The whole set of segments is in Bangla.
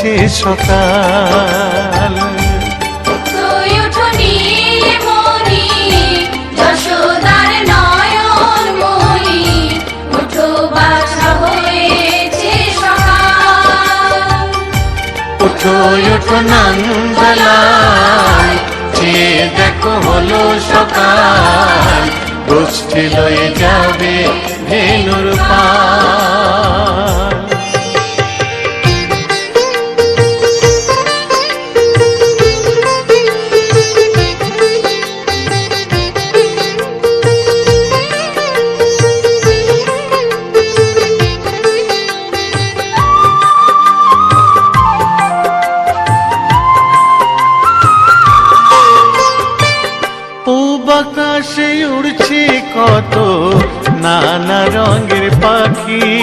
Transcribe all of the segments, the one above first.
হয়েছে সকাল। যে দেখো হলো সকাল। গোষ্ঠী লয়ে যাবে ভেনুর পাল। উড়ছে কত নানা রঙের পাখি।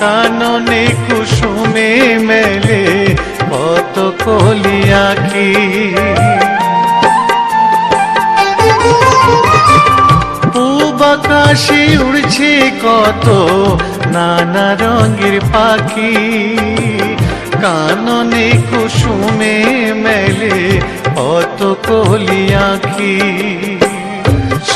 কাননে কুসুমে মেলে কত কলি পূব আকাশে উড়ছে কত নানা রঙের পাখি। কাননে কুসুমে মেলে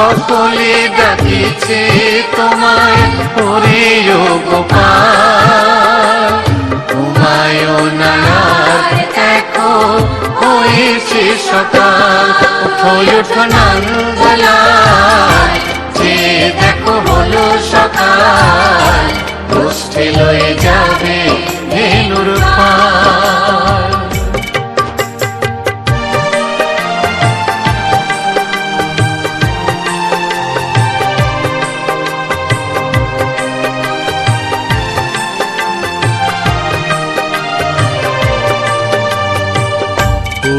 সকলে ডাকিছে তোমায় ও গোপাল। ঘুমায় না আর দেখো হয়েছে সকাল। উঠো উঠো নন্দলাল যে দেখো হলো সকাল।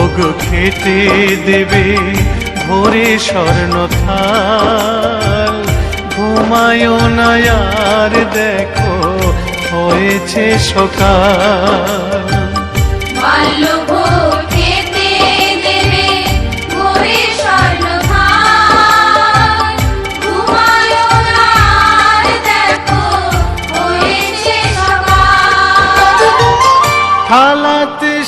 বাল্যভোগ খেতে দেবে ভোরে স্বর্ণ থাল। ঘুমায় না দেখো হয়েছে সকাল। বাল্যভোগ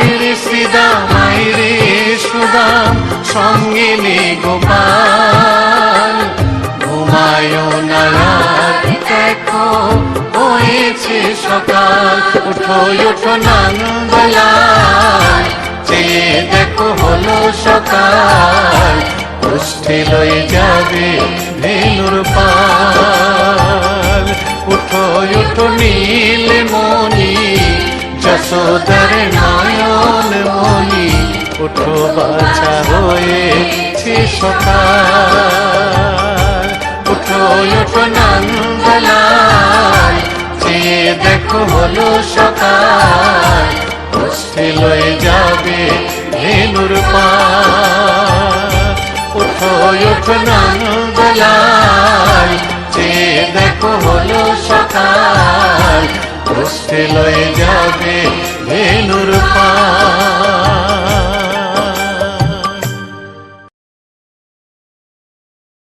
আইরে শ্রীদাম আইরে সুদাম সঙ্গে নে গোপাল। ঘুমায় না দেখো, হয়েছে সকাল। উঠো উঠো নন্দলাল যে দেখো, হলো সকাল। পুষ্টি লয়ে যাবে ভেনুর পাল। উঠো উঠো, নীল মনি মনি উঠো বাছা হয়েছে সকাল। উঠো উঠো নন্দলাল যে দেখো হলো সকাল। পুষ্টি লয়ে যাবে ভেনুর পাল উঠো উঠো নন্দলাল যে দেখো হলো সকাল। পুষ্টি লয়ে যাবে ভেনুর পাল